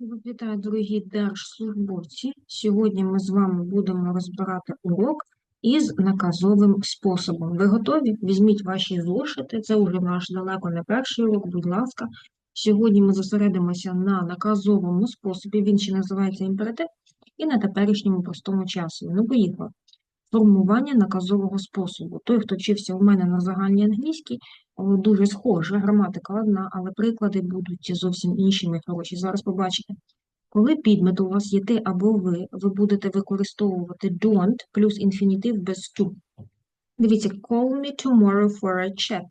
Вітаю, дорогі держслужбовці. Сьогодні ми з вами будемо розбирати урок із наказовим способом. Ви готові? Візьміть ваші зошити. Це вже наш далеко не перший урок, будь ласка. Сьогодні ми зосередимося на наказовому способі, він ще називається імператив, і на теперішньому простому часі. Ну, поїхали. Формування наказового способу. Той, хто вчився у мене на загальній англійській, дуже схоже, граматика одна, але приклади будуть зовсім іншими хороші. Зараз побачите. Коли підмет у вас є ти або ви, ви будете використовувати don't плюс інфінітив без to. Дивіться, call me tomorrow for a chat.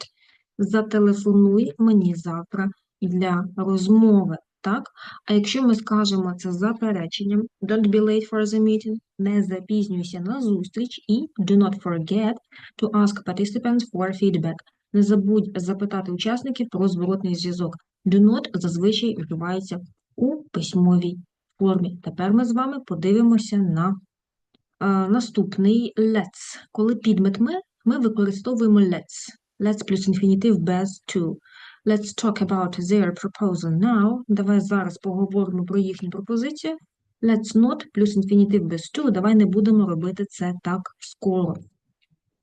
Зателефонуй мені завтра для розмови. Так? А якщо ми скажемо це запереченням, don't be late for the meeting, не запізнюйся на зустріч і do not forget to ask participants for feedback. Не забудь запитати учасників про зворотний зв'язок. Do not зазвичай вживається у письмовій формі. Тепер ми з вами подивимося на е, наступний let's. Коли підмет ми, ми використовуємо let's. Let's плюс інфінітив без to. Let's talk about their proposal now. Давай зараз поговоримо про їхню пропозицію. Let's not плюс інфінітив без to. Давай не будемо робити це так скоро.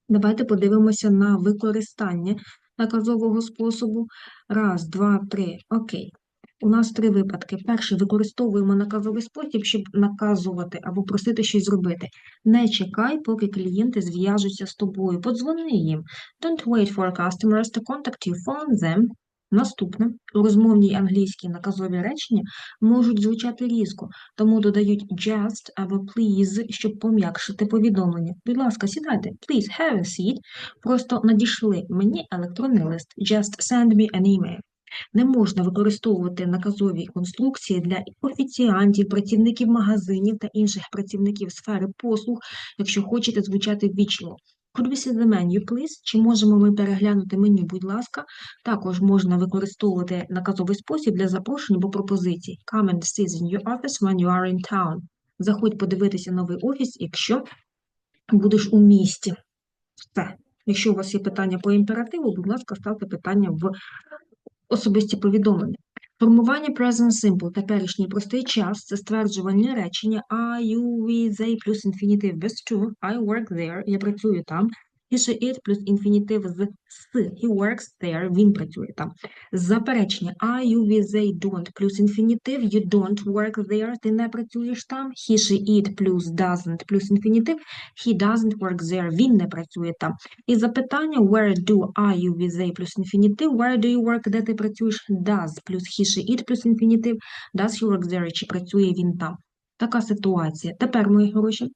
Давайте подивимося на використання наказового способу. Раз, два, три. Окей. У нас три випадки. Перший використовуємо наказовий спосіб, щоб наказувати або просити щось зробити. Не чекай, поки клієнти зв'яжуться з тобою. Подзвони їм. Don't wait for customers to contact you. Phone them. Наступне. У розмовній англійській наказові речення можуть звучати різко, тому додають just або please, щоб пом'якшити повідомлення. Будь ласка, сідайте. Please have a seat. Просто надійшли мені електронний лист. Just send me an email. Не можна використовувати наказові конструкції для офіціантів, працівників магазинів та інших працівників сфери послуг, якщо хочете звучати ввічливо. Could we see the menu, please? Чи можемо ми переглянути меню, будь ласка? Також можна використовувати наказовий спосіб для запрошень або пропозицій. Come and see the new office when you are in town. Заходь подивитися новий офіс, якщо будеш у місті. Все. Якщо у вас є питання по імперативу, будь ласка, ставте питання в особисті повідомлення. Формування present simple, теперішній простий час, це стверджування речення I, you, we, they плюс інфінітив без to, I work there, я працюю там, she, it плюс інфінітив з с, he works there, він працює там. Заперечення I, you, we, they don't плюс інфінітив, you don't work there, ти не працюєш там, he, she, it плюс doesn't плюс інфінітив, he doesn't work there, він не працює там. І запитання where do I, you, we, they плюс інфінітив, where do you work, де ти працюєш, does плюс he, she, it плюс інфінітив, does he work there, чи працює він там. Така ситуація. Тепер, мої гроші,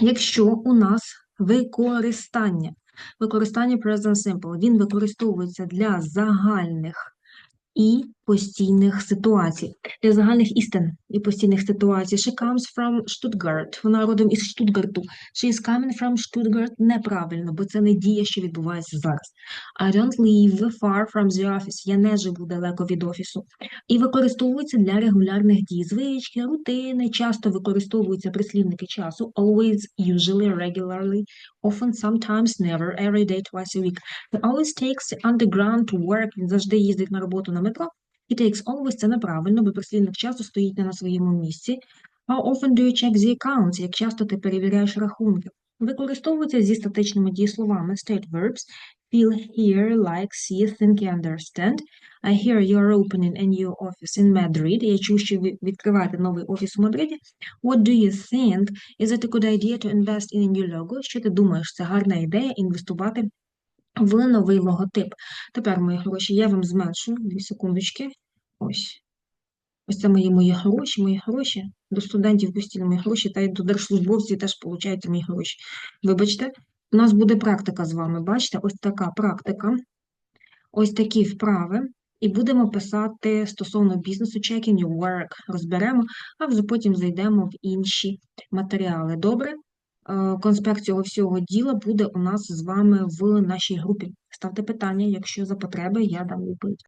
якщо у нас використання, використання present simple, він використовується для загальних і постійних ситуацій. Для загальних істин і постійних ситуацій. She comes from Stuttgart. Вона родом із Штутгарту. She is coming from Stuttgart. Неправильно, бо це не дія, що відбувається зараз. I don't live far from the office. Я не живу далеко від офісу. І використовується для регулярних дій. Звички, рутини, часто використовуються прислівники часу. Always, usually, regularly, often, sometimes, never, every day, twice a week. He always takes underground to work. Він завжди їздить на роботу на метро. He takes always – це неправильно, бо прислівник часу стоїть не на своєму місці. How often do you check the accounts? Як часто ти перевіряєш рахунки? Використовується зі статичними дієсловами state verbs feel, hear, like, see, think і understand. I hear you are opening a new office in Madrid. Я чую, що ви відкриваєте новий офіс у Мадриді. What do you think? Is it a good idea to invest in a new logo? Що ти думаєш? Це гарна ідея інвестувати в новий логотип. Тепер, мої гроші, я вам зменшу, дві секундочки. Ось. Ось це мої мої гроші, мої гроші. До студентів постійно мої гроші, та й до держслужбовців теж получаєте мої гроші. Вибачте, у нас буде практика з вами. Бачите, ось така практика, ось такі вправи. І будемо писати стосовно бізнесу checking your work, розберемо, а вже потім зайдемо в інші матеріали. Добре? Е, Конспект цього всього діла буде у нас з вами в нашій групі. Ставте питання, якщо за потреби, я дам відповідь.